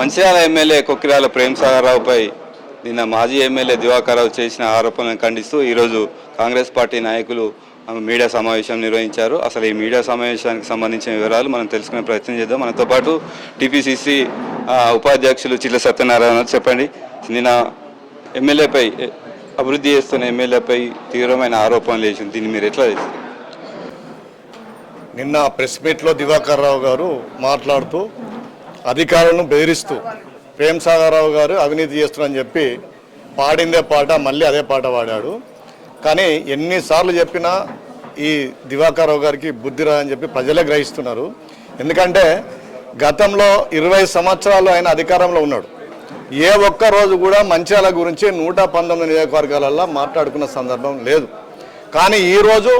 Mancherial MLA Kokkirala Prem సాగర్రావుపై నిన్న మాజీ ఎమ్మెల్యే దివాకర్ రావు చేసిన ఆరోపణలను ఖండిస్తూ ఈరోజు కాంగ్రెస్ పార్టీ నాయకులు మీడియా సమావేశం నిర్వహించారు. అసలు ఈ మీడియా సమావేశానికి సంబంధించిన వివరాలు మనం తెలుసుకునే ప్రయత్నం చేద్దాం. మనతో పాటు టీపీసీసీ ఉపాధ్యక్షులు చిల్ల సత్యనారాయణ చెప్పండి. నిన్న ఎమ్మెల్యేపై అభివృద్ధి చేస్తున్న ఎమ్మెల్యేపై తీవ్రమైన ఆరోపణలు చేసింది. దీన్ని మీరు ఎట్లా చేస్తారు? నిన్న ప్రెస్ మీట్లో దివాకర్ రావు గారు మాట్లాడుతూ అధికారులను బెదిరిస్తూ ప్రేమ్ సాగర్ రావు గారు అవినీతి చేస్తున్నారని చెప్పి పాడిందే పాట మళ్ళీ అదే పాట పాడాడు. కానీ ఎన్నిసార్లు చెప్పినా ఈ దివాకర్రావు గారికి బుద్ధి రాదని చెప్పి ప్రజలే గ్రహిస్తున్నారు. ఎందుకంటే గతంలో ఇరవై సంవత్సరాలు ఆయన అధికారంలో ఉన్నాడు. ఏ ఒక్క రోజు కూడా మంచిర్యాల గురించి నూట పంతొమ్మిది నియోజకవర్గాలలో మాట్లాడుకున్న సందర్భం లేదు. కానీ ఈరోజు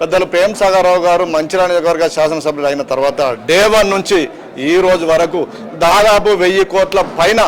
పెద్దలు ప్రేమ్ సాగర్రావు గారు మంచిర్యాల నియోజకవర్గ శాసనసభ్యులు అయిన తర్వాత డే వన్ నుంచి ఈ రోజు వరకు దాదాపు వెయ్యి కోట్ల పైన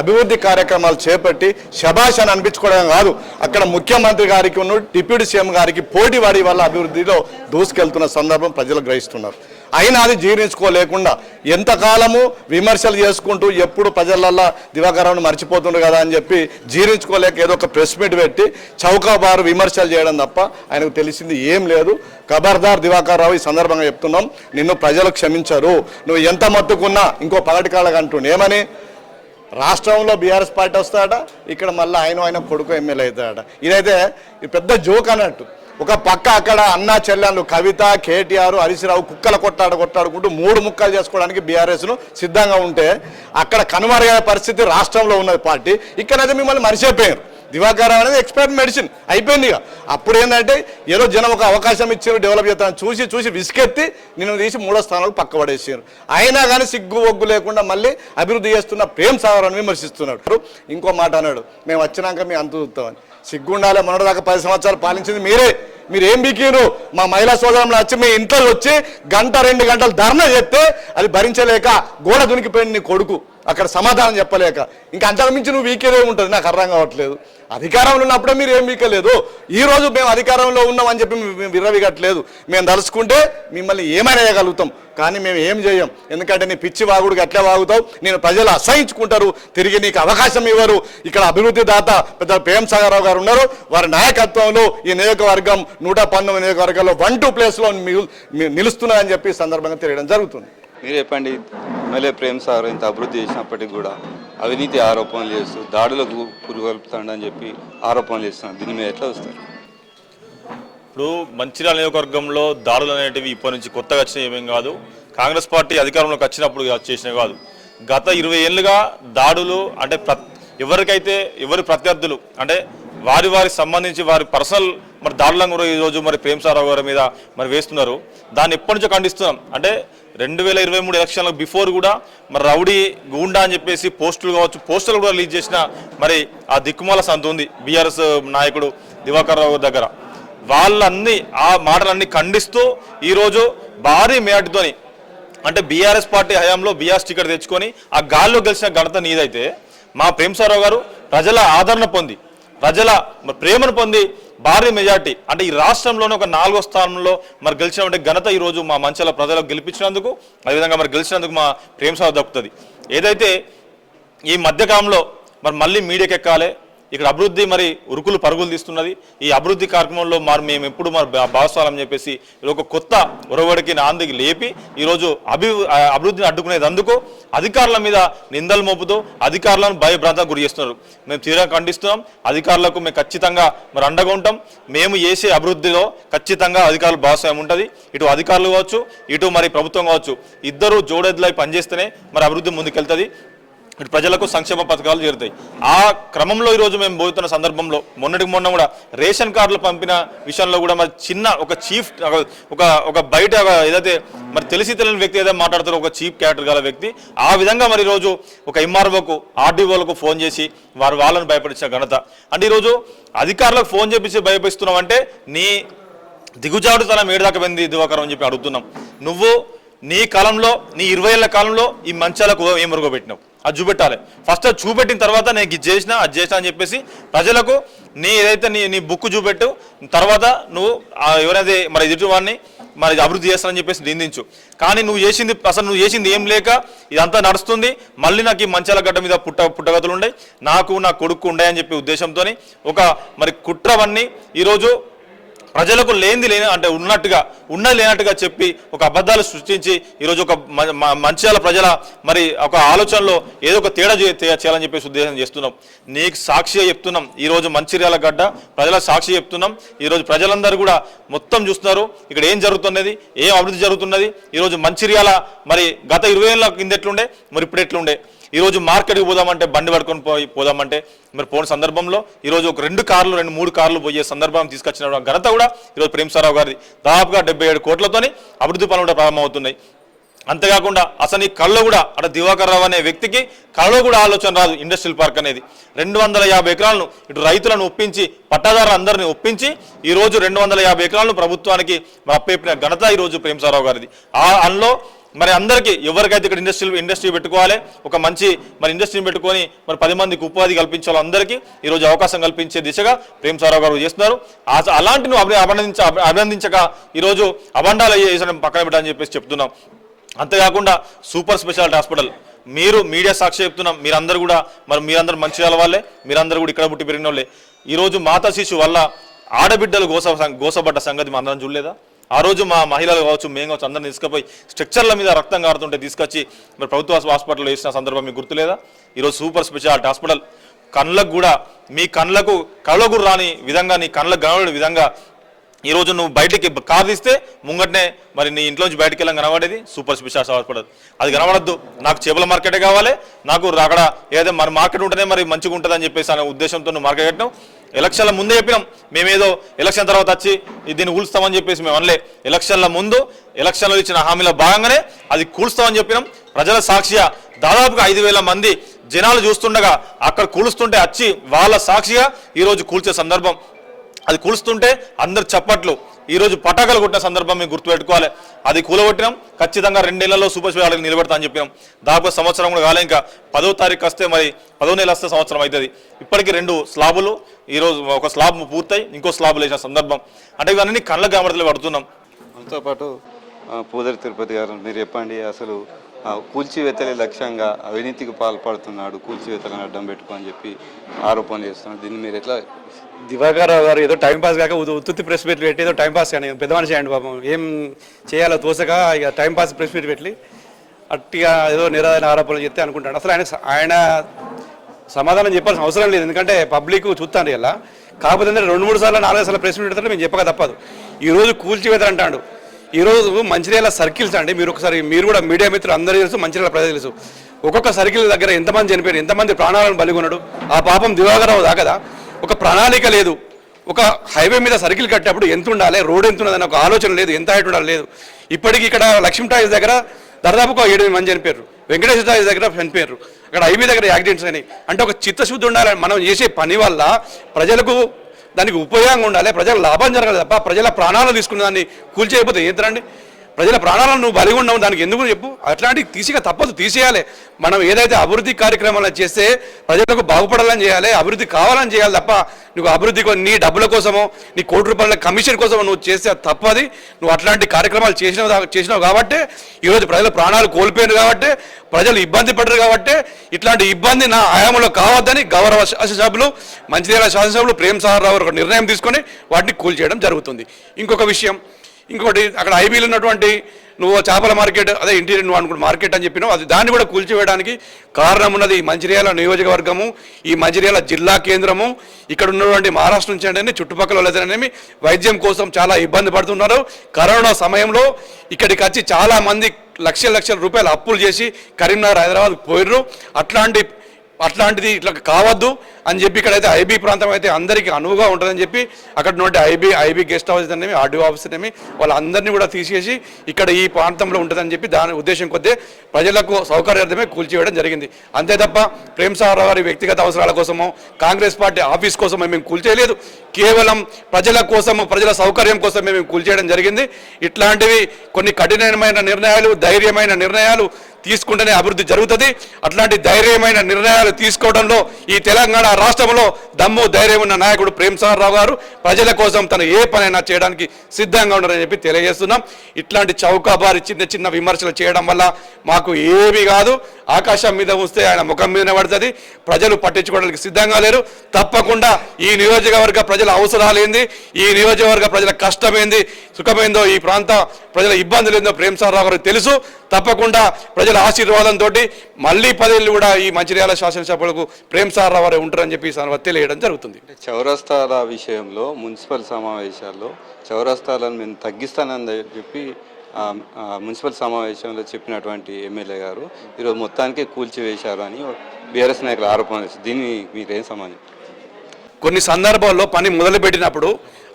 అభివృద్ధి కార్యక్రమాలు చేపట్టి శభాష్ అని అనిపించుకోవడం కాదు. అక్కడ ముఖ్యమంత్రి గారికి ఉన్న డిప్యూటీ సీఎం గారికి పోటీ పడి వల్ల అభివృద్ధిలో దూసుకెళ్తున్న సందర్భం ప్రజలు గ్రహిస్తున్నారు. అయినా అది జీర్ణించుకోలేకుండా ఎంతకాలము విమర్శలు చేసుకుంటూ ఎప్పుడు ప్రజలల్లా దివాకరాన్ని మర్చిపోతుండ్రు కదా అని చెప్పి జీర్ణించుకోలేక ఏదో ఒక ప్రెస్ మీట్ పెట్టి చౌకాబారు విమర్శలు చేయడం తప్ప ఆయనకు తెలిసింది ఏం లేదు. ఖబర్దార్ దివాకర్ రావు ఈ సందర్భంగా చెప్తున్నాం నిన్ను ప్రజలు క్షమించరు. నువ్వు ఎంత మత్తుకున్నా ఇంకో పగటి అంటుండే. ఏమని? రాష్ట్రంలో బీఆర్ఎస్ పార్టీ వస్తాడట ఇక్కడ మళ్ళీ ఆయన ఆయన కొడుకు ఎమ్మెల్యే అవుతాడట. ఇదైతే పెద్ద జోక్ అన్నట్టు. ఒక పక్క అక్కడ అన్నా చెల్లెళ్ళు కవిత కేటీఆర్ హరీశ్రావు కుక్కల కొట్టాడు కొట్టాడుకుంటూ మూడు ముక్కలు చేసుకోవడానికి బీఆర్ఎస్ను సిద్ధంగా ఉంటే అక్కడ కనుమరుగయ్యే పరిస్థితి రాష్ట్రంలో ఉన్నది పార్టీ. ఇక్కడైతే మిమ్మల్ని మరిచిపోయారు. దివాకరం అనేది ఎక్స్పైర్డ్ మెడిసిన్. అయిపోయింది ఇక. అప్పుడు ఏంటంటే ఏదో జనం ఒక అవకాశం ఇచ్చారు డెవలప్ చేస్తాను చూసి చూసి విసుకెత్తి నిన్ను తీసి మూడో స్థానాలు పక్కబడేసారు. అయినా కానీ సిగ్గు ఒగ్గు లేకుండా మళ్ళీ అభివృద్ధి చేస్తున్న ప్రేమ్ సాగర్ని విమర్శిస్తున్నాడు. ఇంకో మాట అన్నాడు మేము వచ్చినాక మీ అంత చూస్తామని. సిగ్గుండాలి మొన్నటిదాకా పది సంవత్సరాలు పాలించింది మీరే. మీరు ఏం బీకిరు మా మహిళా సోదరంలో వచ్చి మీ ఇంట్లో వచ్చి గంట రెండు గంటలు ధర్నా చెప్తే అది భరించలేక గోడ దునికిపోయింది నీ కొడుకు. అక్కడ సమాధానం చెప్పలేక. ఇంకా అంతకుమించి నువ్వు వీకేదే ఉంటుంది నాకు అర్థం కావట్లేదు. అధికారంలో ఉన్నప్పుడే మీరు ఏం వీకలేదు? ఈ రోజు మేము అధికారంలో ఉన్నామని చెప్పి మేము విర్రవిగట్లేదు. మేము తలుచుకుంటే మిమ్మల్ని ఏమైనా చేయగలుగుతాం కానీ మేము ఏం చేయం? ఎందుకంటే నీ పిచ్చి వాగుడికి అట్లే వాగుతావు? నేను ప్రజలు అసహించుకుంటారు. తిరిగి నీకు అవకాశం ఇవ్వరు. ఇక్కడ అభివృద్ధి దాత పెద్ద ప్రేమ్ సాగరావు గారు ఉన్నారు. వారి నాయకత్వంలో ఈ నియోజకవర్గం నూట పంతొమ్మిది నియోజకవర్గాల్లో వన్ టూ ప్లేస్లో మీ- నిలుస్తున్నాయని చెప్పి సందర్భంగా తెలియడం జరుగుతుంది. మీరు చెప్పండి ఎమ్మెల్యే ప్రేమ్ సార్ ఇంత అభివృద్ధి చేసినప్పటికీ కూడా అవినీతి ఆరోపణలు చేస్తూ దాడులకు పురుగొల్పుతాడని చెప్పి ఆరోపణలు చేస్తున్నారు. దీని మీద ఎట్లా వస్తారు ఇప్పుడు మంచిర్యాల నియోజకవర్గంలో దాడులు అనేటివి ఇప్పటి నుంచి కొత్తగా వచ్చినవి ఏమేం కాదు. కాంగ్రెస్ పార్టీ అధికారంలోకి వచ్చినప్పుడు చేసినవి కాదు. గత ఇరవై ఏళ్ళుగా దాడులు అంటే ప్ర ఎవరికైతే ఎవరి ప్రత్యర్థులు అంటే వారి వారికి సంబంధించి వారి పర్సనల్ మరి దాడులను కూడా ఈరోజు మరి ప్రేమ్ సారావు గారి మీద మరి వేస్తున్నారు. దాన్ని ఎప్పటి నుంచో ఖండిస్తున్నాం. అంటే రెండు వేల ఇరవై మూడు ఎలక్షన్లకు బిఫోర్ కూడా మరి రౌడీ గూండా అని చెప్పేసి పోస్టులు కావచ్చు పోస్టులు కూడా రిలీజ్ చేసిన మరి ఆ దిక్కుమాల సంత ఉంది బీఆర్ఎస్ నాయకుడు దివాకర్ రావు దగ్గర. వాళ్ళన్నీ ఆ మాటలన్నీ ఖండిస్తూ ఈరోజు భారీ మేటతోని అంటే బీఆర్ఎస్ పార్టీ హయాంలో బీఆర్ఎస్ టికెట్ తెచ్చుకొని ఆ గాల్లో గెలిచిన ఘనత నీదైతే మా ప్రేమసారావు గారు ప్రజల ఆదరణ పొంది ప్రజల ప్రేమను పొంది భారీ మెజార్టీ. అంటే ఈ రాష్ట్రంలోనే ఒక నాలుగో స్థానంలో మరి గెలిచినటువంటి ఘనత ఈరోజు మా మంచాల ప్రజలకు గెలిపించినందుకు అదేవిధంగా మరి గెలిచినందుకు మా ప్రేమ ప్రేమసారావు దక్కుతుంది. ఏదైతే ఈ మధ్యకాలంలో మరి మళ్ళీ మీడియాకి ఎక్కాలి ఇక్కడ అభివృద్ధి మరి ఉరుకులు పరుగులు తీస్తున్నది. ఈ అభివృద్ధి కార్యక్రమంలో మరి మేము ఎప్పుడు మరి భా- చెప్పేసి ఇది ఒక కొత్త ఉరవడికి నాందికి లేపి ఈరోజు అభి అభివృద్ధిని అడ్డుకునేది అందుకు అధికారుల మీద నిందలు మోపుతూ అధికారులను భయభ్రాంతకు గురి చేస్తున్నారు. మేము తీవ్రంగా ఖండిస్తున్నాం. అధికారులకు మేము ఖచ్చితంగా మరి అండగా ఉంటాం. మేము చేసే అభివృద్ధిలో ఖచ్చితంగా అధికారులు భాగస్వామ్యం ఉంటుంది. ఇటు అధికారులు కావచ్చు ఇటు మరి ప్రభుత్వం కావచ్చు ఇద్దరు జోడెద్దులై పనిచేస్తేనే మరి అభివృద్ధి ముందుకెళ్తుంది. ఇటు ప్రజలకు సంక్షేమ పథకాలు చేరుతాయి. ఆ క్రమంలో ఈరోజు మేము పోతున్న సందర్భంలో మొన్నటికి మొన్న కూడా రేషన్ కార్డులు పంపిన విషయంలో కూడా మరి చిన్న ఒక చీఫ్ ఒక ఒక బయట ఏదైతే మరి తెలిసి తెలియని వ్యక్తి ఏదైతే మాట్లాడుతారో ఒక చీఫ్ క్యారెక్టర్ గల వ్యక్తి ఆ విధంగా మరి ఈరోజు ఒక ఎంఆర్ఓకు ఆర్డీఓలకు ఫోన్ చేసి వారు వాళ్ళని భయపడించిన ఘనత. అంటే ఈరోజు అధికారులకు ఫోన్ చేపించి భయపిస్తున్నాం అంటే నీ దిగుజాడుతనం ఏడు దాకా పోయింది దివాకరం అని చెప్పి అడుగుతున్నాం. నువ్వు నీ కాలంలో నీ ఇరవై ఏళ్ళ కాలంలో ఈ మంచాలకు ఏం పెట్టినావు అది చూపెట్టాలి. ఫస్ట్ అది చూపెట్టిన తర్వాత నేను ఇది చేసిన అది చేసిన అని చెప్పేసి ప్రజలకు నీ ఏదైతే నీ నీ బుక్ చూపెట్టు తర్వాత నువ్వు ఎవరైతే మరి ఎదుటి వాడిని మరి అభివృద్ధి చేస్తానని చెప్పేసి నిందించు. కానీ నువ్వు చేసింది అసలు నువ్వు చేసింది ఏం లేక ఇదంతా నడుస్తుంది. మళ్ళీ నాకు ఈ మంచాల గడ్డ మీద పుట్ట పుట్టగతులు ఉండే నాకు నా కొడుకు ఉండే అని చెప్పి ఉద్దేశంతో ఒక మరి కుట్రవన్నీ ఈరోజు ప్రజలకు లేనిది లేని అంటే ఉన్నట్టుగా ఉన్నది లేనట్టుగా చెప్పి ఒక అబద్ధాలు సృష్టించి ఈరోజు ఒక మ- మంచిర్యాల ప్రజల మరి ఒక ఆలోచనలో ఏదో ఒక తేడా చేయాలని చెప్పేసి ఉద్దేశం చేస్తున్నాం. నీకు సాక్షిగా చెప్తున్నాం. ఈరోజు మంచిర్యాల గడ్డ ప్రజల సాక్షి చెప్తున్నాం. ఈరోజు ప్రజలందరూ కూడా మొత్తం చూస్తున్నారు. ఇక్కడ ఏం జరుగుతున్నది? ఏం అభివృద్ధి జరుగుతున్నది? ఈరోజు మంచిర్యాల మరి గత ఇరవై ఏళ్ళ కింద ఎట్లుండే? మరి ఇప్పుడు ఎట్లుండే? ఈరోజు మార్కెట్కి పోదామంటే బండి పడుకొని పోయి పోదామంటే మరి పోయిన సందర్భంలో ఈరోజు ఒక రెండు కార్లు రెండు మూడు కార్లు పోయే సందర్భం తీసుకొచ్చిన ఘనత కూడా ఈరోజు ప్రేమసారావు గారిది. దాదాపుగా డెబ్బై ఏడు కోట్లతోని అభివృద్ధి పనులు కూడా ప్రారంభమవుతున్నాయి. అంతేకాకుండా అసలు ఈ కళ్ళు కూడా అక్కడ దివాకర్ రావు అనే వ్యక్తికి కళ్ళు కూడా ఆలోచన రాదు ఇండస్ట్రియల్ పార్క్ అనేది. రెండు వందల యాభై ఎకరాలను ఇటు రైతులను ఒప్పించి పట్టాదారు అందరిని ఒప్పించి ఈరోజు రెండు వందల యాభై ఎకరాలను ప్రభుత్వానికి అప్పేపిన ఘనత ఈరోజు ప్రేమసారావు గారిది. ఆ అందులో మరి అందరికీ ఎవరికైతే ఇక్కడ ఇండస్ట్రీ ఇండస్ట్రీ పెట్టుకోవాలి ఒక మంచి మరి ఇండస్ట్రీని పెట్టుకొని మరి పది మందికి ఉపాధి కల్పించాలి అందరికీ ఈరోజు అవకాశం కల్పించే దిశగా ప్రేమసారావు గారు చేస్తున్నారు. ఆ- అలాంటి నువ్వు అభి- అభినందించ అభినందించక ఈరోజు అబండాలు చేసిన పక్కన పెట్టని చెప్పేసి చెప్తున్నాం. అంతేకాకుండా సూపర్ స్పెషాలిటీ హాస్పిటల్. మీరు మీడియా సాక్షి చెప్తున్నాం మీరందరూ కూడా మరి మీరందరూ మంచి వాళ్ళే మీరందరూ కూడా ఇక్కడ పుట్టి పెరిగిన వాళ్ళే. ఈరోజు మాతా శిశు వల్ల ఆడబిడ్డలు గోస గోసబడ్డ సంగతి మా అందరం చూడలేదా? ఆ రోజు మా మహిళలు కావచ్చు మేము కావచ్చు అందరిని తీసుకుపోయి స్ట్రక్చర్ల మీద రక్తం కారుతుంటే తీసుకొచ్చి మరి ప్రభుత్వ హాస్పిటల్లో వేసిన సందర్భం మీకు గుర్తులేదా? ఈరోజు సూపర్ స్పెషాలిటీ హాస్పిటల్. కళ్ళకు కూడా మీ కళ్ళకు కళ్ళకు రాని విధంగా నీ కళ్ళకు కనబడే విధంగా ఈ రోజు నువ్వు బయటికి కారు తీస్తే ముంగటనే మరి నీ ఇంట్లోంచి బయటికి వెళ్ళాం కనబడేది సూపర్ స్పెషాలిటీ హాస్పిటల్. అది కనబడద్దు. నాకు చేపల మార్కెటే కావాలి. నాకు అక్కడ ఏదో మరి మార్కెట్ ఉంటేనే మరి మంచిగా ఉంటుంది అని చెప్పేసి అనే ఉద్దేశంతో నువ్వు మార్కెట్ పెట్టినావు ఎలక్షన్ల ముందే చెప్పినాం. మేమేదో ఎలక్షన్ తర్వాత వచ్చి దీన్ని కూల్స్తామని చెప్పేసి మేము అనలే. ఎలక్షన్ల ముందు ఎలక్షన్లో ఇచ్చిన హామీలో భాగంగానే అది కూల్స్తామని చెప్పినాం. ప్రజల సాక్షిగా దాదాపుగా ఐదు వేల మంది జనాలు చూస్తుండగా అక్కడ కూలుస్తుంటే వచ్చి వాళ్ళ సాక్షిగా ఈరోజు కూల్చే సందర్భం. అది కూలుస్తుంటే అందరు చప్పట్లు. ఈరోజు పటాకాలు కొట్టిన సందర్భం మేము గుర్తుపెట్టుకోవాలి. అది కూలగొట్టినాం. ఖచ్చితంగా రెండేళ్ళలో సూపర్ స్పెషాలిటీ నిలబెడతా అని చెప్పినాం. దాదాపు సంవత్సరం కూడా కాలే ఇంకా పదో తారీఖు వస్తే మరి పదో నెల వస్తే సంవత్సరం అవుతుంది. ఇప్పటికీ రెండు స్లాబులు ఈరోజు ఒక స్లాబ్ పూర్తయి ఇంకో స్లాబ్ లేచిన సందర్భం. అంటే ఇవన్నీ కళ్ళ గమడతలు పడుతున్నాం. మనతో పాటు పూదరి తిరుపతి గారు మీరు చెప్పండి అసలు కూల్చివేతలే లక్ష్యంగా అవినీతికి పాల్పడుతున్నాడు కూల్చివేతలను అడ్డం పెట్టుకో అని చెప్పి ఆరోపణలు చేస్తున్నాడు దీన్ని మీరు ఎట్లా దివాకర్ రావు గారు ఏదో టైం పాస్ కాక ఉత్తుత్తి ప్రెస్ మీట్లు పెట్టి ఏదో టైం పాస్ కానీ పెద్ద మనిషి అండి పాపం. ఏం చేయాలో తోసక ఇక టైం పాస్ ప్రెస్ మీట్ పెట్టి అట్టిగా ఏదో నిరాదైన ఆరోపణలు చెప్తే అనుకుంటాడు. అసలు ఆయన ఆయన సమాధానం చెప్పాల్సిన అవసరం లేదు. ఎందుకంటే పబ్లిక్ చూస్తాను ఇలా. కాకపోతే రెండు మూడు సార్లు నాలుగు సార్లు ప్రెస్ మీట్ పెడితే మేము చెప్పక తప్పదు. ఈరోజు కూల్చివేతలు అంటాడు. ఈరోజు మంచిర్యాల సర్కిల్స్ అండి. మీరు ఒకసారి మీరు కూడా మీడియా మిత్రులు అందరూ తెలుసు మంచిర్యాల ప్రజలు తెలుసు. ఒక్కొక్క సర్కిల్ దగ్గర ఎంతమంది చనిపోయారు ఎంతమంది ప్రాణాలను బలిగొన్నాడు. ఆ పాపం దివాకరావు దాకదా ఒక ప్రణాళిక లేదు. ఒక హైవే మీద సర్కిల్ కట్టేటప్పుడు ఎంత ఉండాలి? రోడ్ ఎంత ఉన్నదని ఒక ఆలోచన లేదు. ఎంత హైట్ ఉండాలి లేదు. ఇప్పటికి ఇక్కడ లక్ష్మీ టాయిస్ దగ్గర దాదాపుగా ఏడు మంది చనిపోయారు. వెంకటేశ్వర టాయిస్ దగ్గర చనిపోయారు. అక్కడ హైవే దగ్గర యాక్సిడెంట్స్ అయినాయి. అంటే ఒక చిత్తశుద్ధి ఉండాలని మనం చేసే పని వల్ల ప్రజలకు దానికి ఉపయోగంగా ఉండాలి. ప్రజలకు లాభం జరగాలి తప్ప ప్రజల ప్రాణాలు తీసుకున్న దాన్ని కూల్చేయకపోతే ఏంటండి ప్రజల ప్రాణాలను నువ్వు బలిగి ఉన్నావు దానికి ఎందుకు చెప్పు? అట్లాంటివి తీసిక తప్పదు తీసేయాలి. మనం ఏదైతే అభివృద్ధి కార్యక్రమాలు చేస్తే ప్రజలకు బాగుపడాలని చేయాలి అభివృద్ధి కావాలని చేయాలి తప్ప నువ్వు అభివృద్ధి నీ డబ్బుల కోసమో నీ కోటి రూపాయల కమిషన్ కోసమో నువ్వు చేస్తే అది తప్పది. నువ్వు అట్లాంటి కార్యక్రమాలు చేసినావు చేసినావు కాబట్టి ఈరోజు ప్రజల ప్రాణాలు కోల్పోయారు కాబట్టి ప్రజలు ఇబ్బంది పడరు కాబట్టి ఇట్లాంటి ఇబ్బంది నా ఆయామంలో కావద్దని గౌరవ శాసనసభ్యులు మంచిర్యాల శాసనసభ్యులు ప్రేమ్ సాగర్ రావు ఒక నిర్ణయం తీసుకొని వాటిని కూల్చేయడం జరుగుతుంది. ఇంకొక విషయం ఇంకోటి అక్కడ ఐబీలు ఉన్నటువంటి నువ్వు చేపల మార్కెట్ అదే ఇంటీరియర్ నువ్వు అనుకున్న మార్కెట్ అని చెప్పినావు అది దాన్ని కూడా కూల్చివేయడానికి కారణం ఉన్నది ఈ మంచిర్యాల నియోజకవర్గము ఈ మంచిర్యాల జిల్లా కేంద్రము. ఇక్కడ ఉన్నటువంటి మహారాష్ట్ర నుంచి అంటే చుట్టుపక్కల వాళ్ళేమి వైద్యం కోసం చాలా ఇబ్బంది పడుతున్నారు. కరోనా సమయంలో ఇక్కడికి వచ్చి చాలామంది లక్షల లక్షల రూపాయలు అప్పులు చేసి కరీంనగర్ హైదరాబాద్ పోయిర్రు. అట్లాంటి అట్లాంటిది ఇట్లా కావద్దు అని చెప్పి ఇక్కడైతే ఐబీ ప్రాంతం అయితే అందరికీ అనువుగా ఉంటుందని చెప్పి అక్కడ నుండి ఐబీ ఐబీ గెస్ట్ హౌస్ అనేవి ఆర్డీఓ ఆఫీస్ అనేవి వాళ్ళందరినీ కూడా తీసేసి ఇక్కడ ఈ ప్రాంతంలో ఉంటుందని చెప్పి దాని ఉద్దేశం కొద్దీ ప్రజలకు సౌకర్యార్థమే కూల్చివేయడం జరిగింది. అంతే తప్ప ప్రేమ్ సాగర్ గారి వ్యక్తిగత అవసరాల కోసమో కాంగ్రెస్ పార్టీ ఆఫీస్ కోసమో మేము కూల్చేయలేదు. కేవలం ప్రజల కోసము ప్రజల సౌకర్యం కోసం మేము కూల్చేయడం జరిగింది. ఇట్లాంటివి కొన్ని కఠినమైన నిర్ణయాలు ధైర్యమైన నిర్ణయాలు తీసుకుంటేనే అభివృద్ధి జరుగుతుంది. అట్లాంటి ధైర్యమైన నిర్ణయాలు తీసుకోవడంలో ఈ తెలంగాణ రాష్ట్రంలో దమ్ము ధైర్యం ఉన్న నాయకుడు ప్రేమ్ రావు గారు ప్రజల కోసం తను ఏ పనైనా చేయడానికి సిద్ధంగా ఉన్నారని చెప్పి తెలియజేస్తున్నాం. ఇట్లాంటి చౌకాబారి చిన్న చిన్న విమర్శలు చేయడం వల్ల మాకు ఏమీ కాదు. ఆకాశం మీద వస్తే ఆయన ముఖం మీదనే పడుతుంది. ప్రజలు పట్టించుకోవడానికి సిద్ధంగా లేరు. తప్పకుండా ఈ నియోజకవర్గ ప్రజల అవసరాలు ఏంది? ఈ నియోజకవర్గ ప్రజల కష్టమేంది సుఖమైందో ఈ ప్రాంత ప్రజల ఇబ్బందులు ఏందో ప్రేమ్ రావు గారికి తెలుసు. తప్పకుండా ప్రజల ఆశీర్వాదంతో మళ్ళీ పదేళ్ళు కూడా ఈ మంచిర్యాల శాసనసభలకు ప్రేమ్ సాగర్ రావు గారు ఉంటారని చెప్పి తెలియడం జరుగుతుంది. చౌరస్తాల విషయంలో మున్సిపల్ సమావేశాల్లో చౌరస్తాలను మేము తగ్గిస్తానని చెప్పి మున్సిపల్ సమావేశంలో చెప్పినటువంటి ఎమ్మెల్యే గారు ఈరోజు మొత్తానికి కూల్చివేశారు అని బీఆర్ఎస్ నాయకులు ఆరోపణ దీన్ని మీరేం సమాజం కొన్ని సందర్భాల్లో పని మొదలుపెట్టినప్పుడు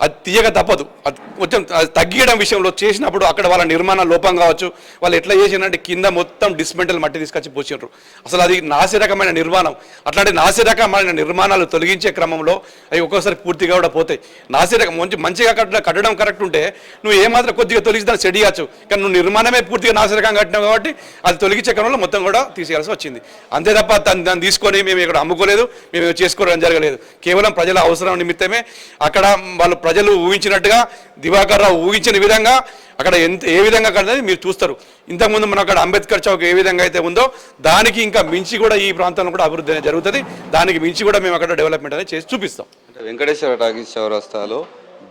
అది తీయక తప్పదు. అది కొంచెం అది తగ్గియడం విషయంలో చేసినప్పుడు అక్కడ వాళ్ళ నిర్మాణ లోపం కావచ్చు. వాళ్ళు ఎట్లా చేసినంటే కింద మొత్తం డిస్మెంటల్ మట్టి తీసుకొచ్చి పోసినారు అసలు అది నాసిరకమైన నిర్మాణం. అట్లాంటి నాసిరకమైన నిర్మాణాలు తొలగించే క్రమంలో అవి ఒక్కోసారి పూర్తిగా కూడా పోతాయి. నాసిరకం మంచి మంచిగా కట్టడం కట్టడం కరెక్ట్ ఉంటే నువ్వు ఏమాత్రం కొద్దిగా తొలగించి దాన్ని సెట్ చేయచ్చు కానీ నువ్వు నిర్మాణమే పూర్తిగా నాసిరకం కట్టినావు కాబట్టి అది తొలగించే క్రమంలో మొత్తం కూడా తీసేయాల్సి వచ్చింది. అంతే తప్ప దాన్ని దాన్ని తీసుకొని మేము ఇక్కడ అమ్ముకోలేదు. మేము చేసుకోవడం జరగలేదు. కేవలం ప్రజల అవసరం నిమిత్తమే అక్కడ వాళ్ళు ప్రజలు ఊహించినట్టుగా దివాకర్ రావు ఊహించిన విధంగా అక్కడ ఎంత ఏ విధంగా కట్టేది మీరు చూస్తారు. ఇంతకుముందు మనం అక్కడ అంబేద్కర్ చౌక్ ఏ విధంగా అయితే ఉందో దానికి ఇంకా మించి కూడా ఈ ప్రాంతంలో కూడా అభివృద్ధి అనేది జరుగుతుంది. దానికి మించి కూడా మేము అక్కడ డెవలప్మెంట్ అనేది చేసి చూపిస్తాం. అంటే వెంకటేశ్వర టాకీస్ చౌరస్తాలో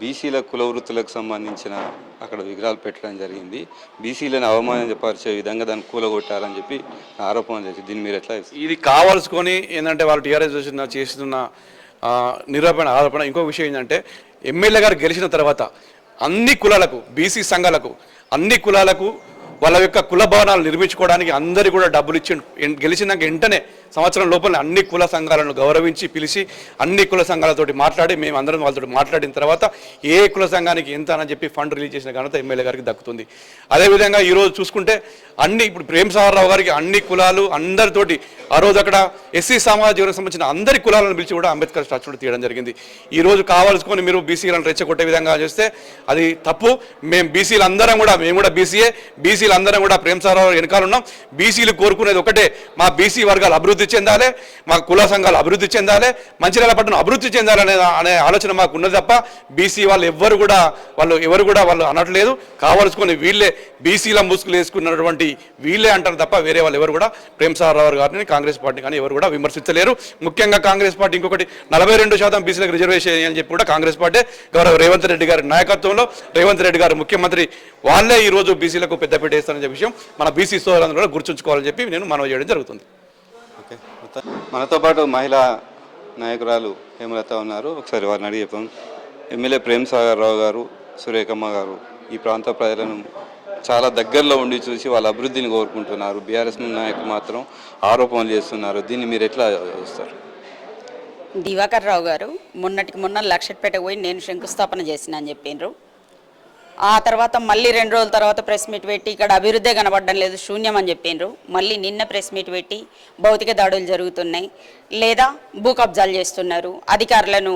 బీసీల కుల వృత్తులకు సంబంధించిన అక్కడ విగ్రహాలు పెట్టడం జరిగింది. బీసీలను అవమానపరిచే విధంగా దాన్ని కూలగొట్టారని చెప్పి ఆరోపణ చేసి దీన్ని మీరు ఎట్లా? ఇది కావాల్సుకొని ఏంటంటే వాళ్ళు టీఆర్ఎస్ చేసిన చేస్తున్న నిరూపణ ఆరోపణ. ఇంకో విషయం ఏంటంటే ఎమ్మెల్యే గారు గెలిచిన తర్వాత అన్ని కులాలకు బీసీ సంఘాలకు అన్ని కులాలకు వాళ్ళ యొక్క కుల భవనాలు నిర్మించుకోవడానికి అందరికీ కూడా డబ్బులు ఇచ్చి గెలిచినాక వెంటనే సంవత్సరం లోపల అన్ని కుల సంఘాలను గౌరవించి పిలిచి అన్ని కుల సంఘాలతోటి మాట్లాడి మేము అందరం వాళ్ళతో మాట్లాడిన తర్వాత ఏ కుల సంఘానికి ఎంత అని చెప్పి ఫండ్ రిలీజ్ చేసిన ఘనత ఎమ్మెల్యే గారికి దక్కుతుంది. అదేవిధంగా ఈరోజు చూసుకుంటే అన్ని ఇప్పుడు ప్రేమ్ సహారావు గారికి అన్ని కులాలు అందరితోటి ఆ రోజు అక్కడ ఎస్సీ సామాజిక సంబంధించిన అందరి కులాలను పిలిచి కూడా అంబేద్కర్ స్టాచ్యూ తీయడం జరిగింది. ఈ రోజు కావాల్సుకొని మీరు బీసీలను రెచ్చగొట్టే విధంగా చేస్తే అది తప్పు. మేము బీసీలు అందరం కూడా మేము కూడా బీసీఏ బీసీ అందరం కూడా ప్రేమ రావు వెనకాల ఉన్నాం బీసీలు కోరుకునేది ఒకటే మా బీసీ వర్గాలు అభివృద్ధి చెందాలి మా కుల సంఘాలు అభివృద్ధి చెందాలి మంచిర్యాల పట్టణం అభివృద్ధి చెందాలనే అనే ఆలోచన మాకు ఉన్నది తప్ప బీసీ వాళ్ళు ఎవ్వరు కూడా వాళ్ళు ఎవరు కూడా వాళ్ళు అనట్లేదు. కావాల్సుకొని వీళ్ళే బీసీల ముసుగులు వేసుకున్నటువంటి వీళ్ళే అంటారు తప్ప వేరే వాళ్ళు ఎవరు కూడా ప్రేమ్ రావు గారిని కాంగ్రెస్ పార్టీ కానీ ఎవరు కూడా విమర్శించలేరు. ముఖ్యంగా కాంగ్రెస్ పార్టీ ఇంకొకటి నలభై రెండు శాతం బీసీలకు రిజర్వేషన్ అని చెప్పి కూడా కాంగ్రెస్ పార్టీ గౌరవ రేవంత్ రెడ్డి గారి నాయకత్వంలో రేవంత్ రెడ్డి గారు ముఖ్యమంత్రి వాళ్ళే ఈ రోజు బీసీలకు పెద్దపీట చెప్పే విషయం మన బీసీ సోదరులందరూ కూడా గుర్తుంచుకోవాలని చెప్పి నేను మనవి చేయడం జరుగుతుంది. ఓకే. మనతో పాటు మహిళా నాయకురాలు హేమలత ఉన్నారు. ఒకసారి వారిని అడిగి చెప్పాం ఎమ్మెల్యే ప్రేమ్ సాగర్ రావు గారు సురేఖమ్మ గారు ఈ ప్రాంత ప్రజలను చాలా దగ్గరలో ఉండి చూసి వాళ్ళ అభివృద్ధిని కోరుకుంటున్నారు. బీఆర్ఎస్ నాయకులు మాత్రం ఆరోపణలు చేస్తున్నారు. దీన్ని మీరు ఎట్లా చూస్తారు? దివాకర్ రావు గారు మొన్నటికి మొన్న లక్షట్పేట పోయి నేను శంకుస్థాపన చేసిన అని చెప్పిండ్రు ఆ తర్వాత మళ్ళీ రెండు రోజుల తర్వాత ప్రెస్ మీట్ పెట్టి ఇక్కడ అభివృద్ధి కనబడడం లేదు శూన్యం అని చెప్పిండ్రు. మళ్ళీ నిన్న ప్రెస్ మీట్ పెట్టి భౌతిక దాడులు జరుగుతున్నాయి. లేదా భూ కబ్జాలు చేస్తున్నారు అధికారులను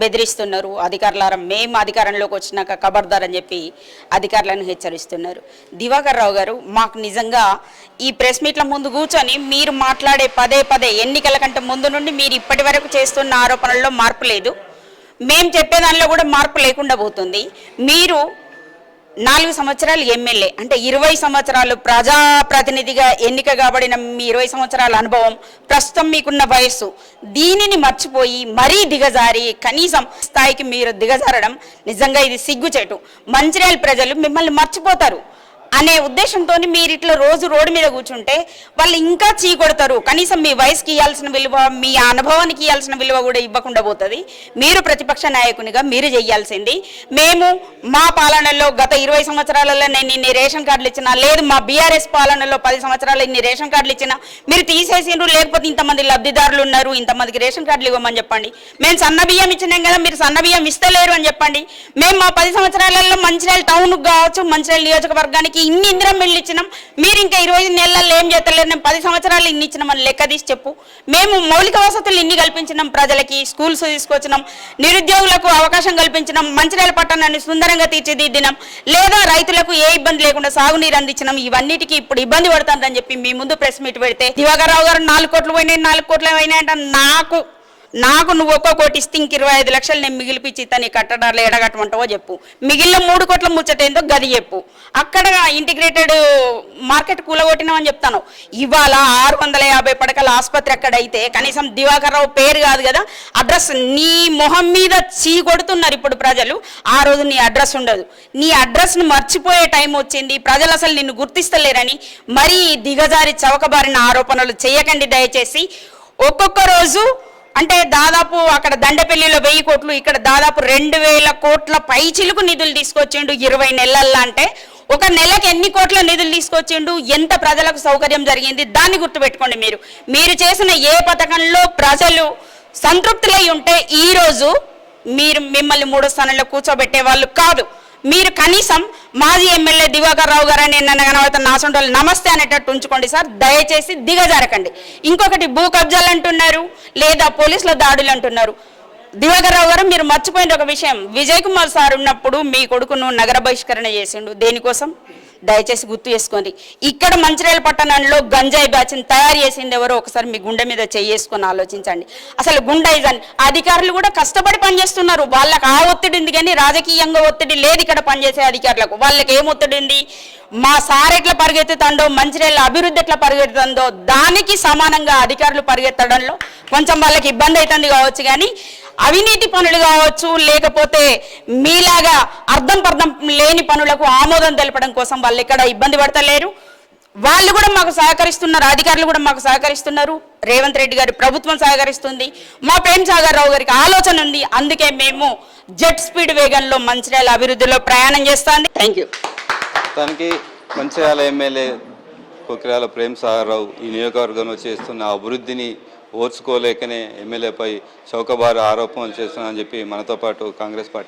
బెదిరిస్తున్నారు అధికారులారా మేము అధికారంలోకి వచ్చినాక ఖబర్దార్ అని చెప్పి అధికారులను హెచ్చరిస్తున్నారు. దివాకర్ రావు గారు మాకు నిజంగా ఈ ప్రెస్ మీట్ల ముందు కూర్చొని మీరు మాట్లాడే పదే పదే ఎన్నికల కంటే ముందు నుండి మీరు ఇప్పటి వరకు చేస్తున్న ఆరోపణల్లో మార్పు లేదు. మేము చెప్పే దానిలో కూడా మార్పు లేకుండా పోతుంది. మీరు నాలుగు సంవత్సరాలు ఎమ్మెల్యే. అంటే ఇరవై సంవత్సరాలు ప్రజాప్రతినిధిగా ఎన్నిక కాబడిన మీ ఇరవై సంవత్సరాల అనుభవం ప్రస్తుతం మీకున్న వయస్సు. దీనిని మర్చిపోయి మరీ దిగజారి కనీసం స్థాయికి మీరు దిగజారడం నిజంగా ఇది సిగ్గుచేటు. మంచిర్యాల ప్రజలు మిమ్మల్ని మర్చిపోతారు. అనే ఉద్దేశంతో మీరు ఇట్లా రోజు రోడ్డు మీద కూర్చుంటే వాళ్ళు ఇంకా చీకొడతారు. కనీసం మీ వయసుకి ఇవ్వాల్సిన విలువ మీ అనుభవానికి ఇవ్వాల్సిన విలువ కూడా ఇవ్వకుండా పోతుంది. మీరు ప్రతిపక్ష నాయకునిగా మీరు చేయాల్సింది. మేము మా పాలనలో గత ఇరవై సంవత్సరాలలో నేను ఇన్ని రేషన్ కార్డులు ఇచ్చిన లేదు మా బీఆర్ఎస్ పాలనలో పది సంవత్సరాలు ఇన్ని రేషన్ కార్డులు ఇచ్చిన మీరు తీసేసిండ్రు లేకపోతే ఇంతమంది లబ్ధిదారులు ఉన్నారు ఇంతమందికి రేషన్ కార్డులు ఇవ్వమని చెప్పండి. మేము సన్న బియ్యం ఇచ్చినాం కదా మీరు సన్న బియ్యం ఇస్తలేరు అని చెప్పండి. మేము మా పది సంవత్సరాలలో మంచిర్యాల టౌన్కి కావచ్చు మంచిర్యాల నియోజకవర్గానికి ఇన్ని ఇందిరం మిల్లు ఇచ్చినాం. మీరు ఇంకా ఇరవై నెలల్లో ఏం చేస్తలేరు. నేను పది సంవత్సరాలు ఇన్ని ఇచ్చినామని లెక్క తీసి చెప్పు. మేము మౌలిక వసతులు ఇన్ని కల్పించినాం ప్రజలకి స్కూల్స్ తీసుకొచ్చినాం. నిరుద్యోగులకు అవకాశం కల్పించినాం. మంచిర్యాల పట్టణాన్ని సుందరంగా తీర్చిదిద్దినాం. లేదా రైతులకు ఏ ఇబ్బంది లేకుండా సాగునీరు అందించినాం. ఇవన్నిటికీ ఇప్పుడు ఇబ్బంది పడుతుందని చెప్పి మీ ముందు ప్రెస్ మీట్ పెడితే దివాకర్ రావు గారు నాలుగు కోట్లు పోయినాయి నాలుగు కోట్లు పోయినాయి అంటే నాకు. నాకు నువ్వు ఒక్కో కోటి ఇస్తే ఇంక ఇరవై ఐదు లక్షలు నేను మిగిలిపించి తని కట్టడాలు ఎడగట్టమంటావో చెప్పు. మిగిలిన మూడు కోట్ల ముచ్చటేందో గది చెప్పు. అక్కడ ఇంటిగ్రేటెడ్ మార్కెట్ కూలగొట్టినామని చెప్తాను. ఇవాళ ఆరు వందల యాభై పడకల ఆసుపత్రి అక్కడ అయితే కనీసం దివాకర్ రావు పేరు కాదు కదా అడ్రస్ నీ మొహం మీద చీ కొడుతున్నారు ఇప్పుడు ప్రజలు. ఆ రోజు నీ అడ్రస్ ఉండదు. నీ అడ్రస్ను మర్చిపోయే టైం వచ్చింది. ప్రజలు అసలు నిన్ను గుర్తిస్తలేరని మరీ దిగజారి చవకబారిన ఆరోపణలు చేయకండి దయచేసి. ఒక్కొక్క రోజు అంటే దాదాపు అక్కడ దండపల్లిలో వెయ్యి కోట్లు ఇక్కడ దాదాపు రెండు వేల కోట్ల పైచిలకు నిధులు తీసుకొచ్చిండు ఇరవై నెలల్లో అంటే ఒక నెలకి ఎన్ని కోట్ల నిధులు తీసుకొచ్చిండు ఎంత ప్రజలకు సౌకర్యం జరిగింది దాన్ని గుర్తుపెట్టుకోండి మీరు. మీరు చేసిన ఏ పథకంలో ప్రజలు సంతృప్తులై ఉంటే ఈరోజు మీరు మిమ్మల్ని మూడో స్థానంలో కూర్చోబెట్టే వాళ్ళు కాదు. మీరు కనీసం మాజీ ఎమ్మెల్యే దివాకర్ రావు గారు అని నన్ను కనబడుతున్న నాసంటి నమస్తే అనేటట్టు ఉంచుకోండి సార్. దయచేసి దిగజారకండి. ఇంకొకటి భూ కబ్జాలు అంటున్నారు లేదా పోలీసుల దాడులు అంటున్నారు. దివాకర్ రావు గారు మీరు మర్చిపోయిన ఒక విషయం. విజయ్ కుమార్ సార్ ఉన్నప్పుడు మీ కొడుకును నగర బహిష్కరణ చేసిండు. దేనికోసం? దయచేసి గుర్తు చేసుకోండి. ఇక్కడ మంచిర్యాల పట్టణంలో గంజాయి బ్యాచ్ని తయారు చేసింది ఎవరో ఒకసారి మీ గుండె మీద చేసుకొని ఆలోచించండి. అసలు గుండాయిజన్ అధికారులు కూడా కష్టపడి పనిచేస్తున్నారు. వాళ్ళకి ఆ ఒత్తిడి ఉంది కానీ రాజకీయంగా ఒత్తిడి లేదు ఇక్కడ పనిచేసే అధికారులకు. వాళ్ళకి ఏం ఒత్తిడి ఉంది? మా సార్ ఎట్లా పరిగెత్తుతుందో మంచిర్యాల అభివృద్ధి ఎట్లా పరిగెత్తుందో దానికి సమానంగా అధికారులు పరిగెత్తడంలో కొంచెం వాళ్ళకి ఇబ్బంది అవుతుంది కావచ్చు కానీ అవినీతి పనులు కావచ్చు లేకపోతే మీలాగా అర్థం పర్థం లేని పనులకు ఆమోదం తెలపడం కోసం వాళ్ళు ఎక్కడ ఇబ్బంది పడతలేరు. వాళ్ళు కూడా మాకు సహకరిస్తున్నారు అధికారులు కూడా మాకు సహకరిస్తున్నారు. రేవంత్ రెడ్డి గారి ప్రభుత్వం సహకరిస్తుంది. మా ప్రేమ్ సాగర్ రావు గారికి ఆలోచన ఉంది. అందుకే మేము జెట్ స్పీడ్ వేగంలో మంచిర్యాల అభివృద్ధిలో ప్రయాణం చేస్తాంది. థ్యాంక్ యూ తనకి మంచిర్యాల ఎమ్మెల్యే కొకిరాల ప్రేమ్ సాగర్రావు ఈ నియోజకవర్గంలో చేస్తున్న అభివృద్ధిని ఓర్చుకోలేకనే ఎమ్మెల్యేపై చౌకబారు ఆరోపణలు చేస్తున్నారని చెప్పి మనతో పాటు కాంగ్రెస్ పార్టీ